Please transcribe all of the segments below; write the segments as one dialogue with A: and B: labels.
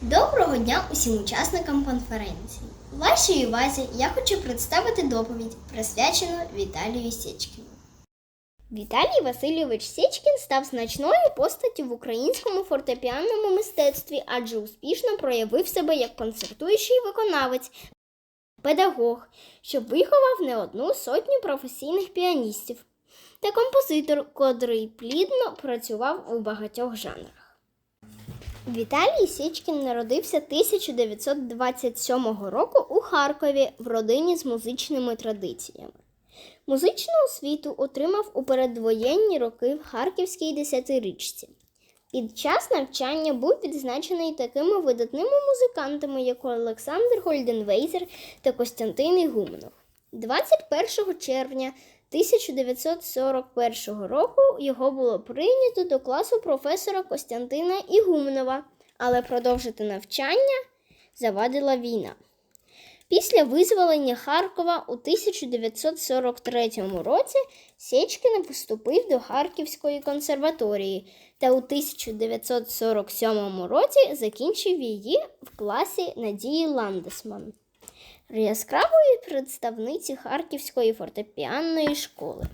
A: Доброго дня усім учасникам конференції. Вашій увазі я хочу представити доповідь, присвячену Віталію Сєчкіну. Віталій Васильович Сєчкін став значною постаттю в українському фортепіанному мистецтві, адже успішно проявив себе як концертуючий виконавець, педагог, що виховав не одну сотню професійних піаністів та композитор, котрий плідно працював у багатьох жанрах. Віталій Січкін народився 1927 року у Харкові в родині з музичними традиціями. Музичну освіту отримав у передвоєнні роки в Харківській десятирічці. Під час навчання був відзначений такими видатними музикантами, як Олександр Гольденвейзер та Костянтин Ігуменов. 21 червня 1941 року його було прийнято до класу професора Костянтина Ігуменова, але продовжити навчання завадила війна. Після визволення Харкова у 1943 році Сєчкін поступив до Харківської консерваторії та у 1947 році закінчив її в класі Надії Ландесман, яскравої представниці Харківської фортепіанної школи.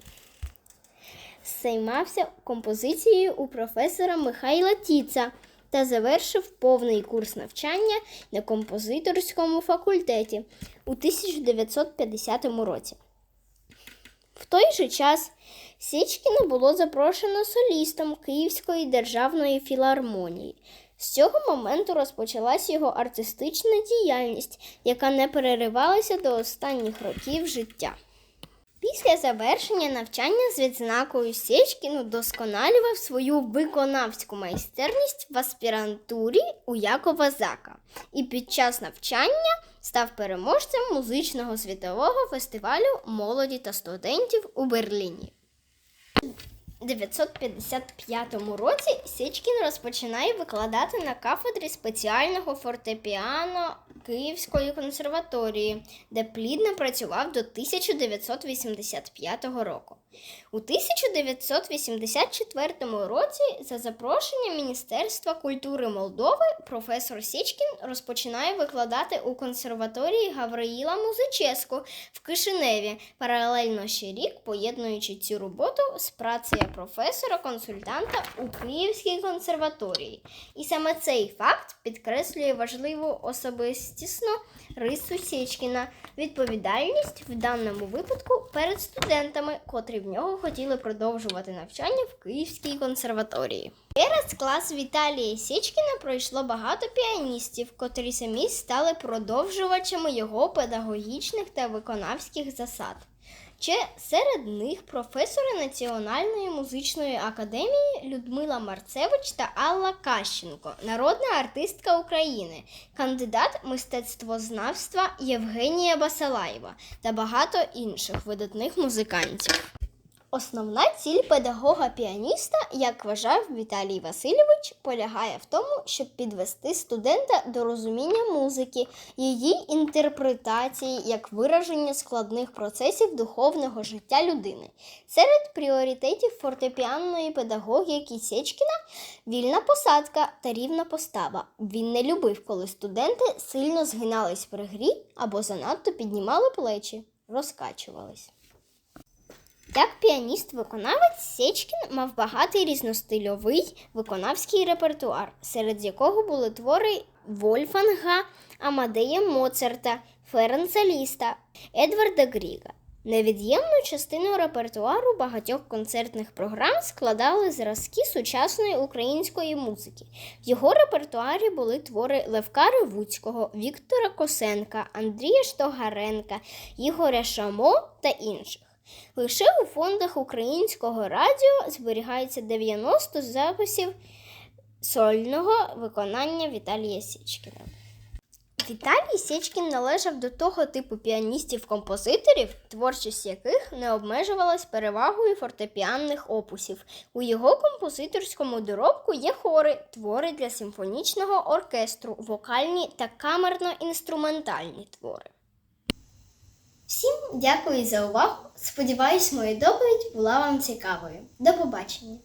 A: Займався композицією у професора Михайла Тіца та завершив повний курс навчання на композиторському факультеті у 1950 році. В той же час Січкіна було запрошено солістом Київської державної філармонії. З цього моменту розпочалась його артистична діяльність, яка не переривалася до останніх років життя. Після завершення навчання з відзнакою Сєчкін удосконалював свою виконавську майстерність в аспірантурі у Якова Зака і під час навчання став переможцем музичного світового фестивалю молоді та студентів у Берліні. У 1955 році Січкін розпочинає викладати на кафедрі спеціального фортепіано Київської консерваторії, де плідно працював до 1985 року. У 1984 році, за запрошенням Міністерства культури Молдови, професор Січкін розпочинає викладати у консерваторії Гавриїла Музическу в Кишиневі, паралельно ще рік поєднуючи цю роботу з працею професора-консультанта у Київській консерваторії. І саме цей факт підкреслює важливу особистісну рису Січкіна відповідальність в даному випадку перед студентами, котрі в нього хотіли продовжувати навчання в Київській консерваторії. Через клас Віталія Січкіна пройшло багато піаністів, котрі самі стали продовжувачами його педагогічних та виконавських засад. Чи серед них професори Національної музичної академії Людмила Марцевич та Алла Кащенко, народна артистка України, кандидат мистецтвознавства Євгенія Басалаєва та багато інших видатних музикантів. Основна ціль педагога-піаніста, як вважав Віталій Васильович, полягає в тому, щоб підвести студента до розуміння музики, її інтерпретації як вираження складних процесів духовного життя людини. Серед пріоритетів фортепіанної педагогіки Сєчкіна вільна посадка та рівна постава. Він не любив, коли студенти сильно згинались при грі або занадто піднімали плечі, розкачувались. Як піаніст-виконавець Сєчкін мав багатий різностильовий виконавський репертуар, серед якого були твори Вольфанга, Амадея Моцарта, Ференца Ліста, Едварда Гріга. Невід'ємну частину репертуару багатьох концертних програм складали зразки сучасної української музики. В його репертуарі були твори Левка Ревуцького, Віктора Косенка, Андрія Штогаренка, Ігоря Шамо та інших. Лише у фондах українського радіо зберігається 90 записів сольного виконання Віталія Січкіна. Віталій Сєчкін належав до того типу піаністів-композиторів, творчість яких не обмежувалась перевагою фортепіанних опусів. У його композиторському доробку є хори, твори для симфонічного оркестру, вокальні та камерно-інструментальні твори. Всім дякую за увагу. Сподіваюсь, моя доповідь була вам цікавою. До побачення!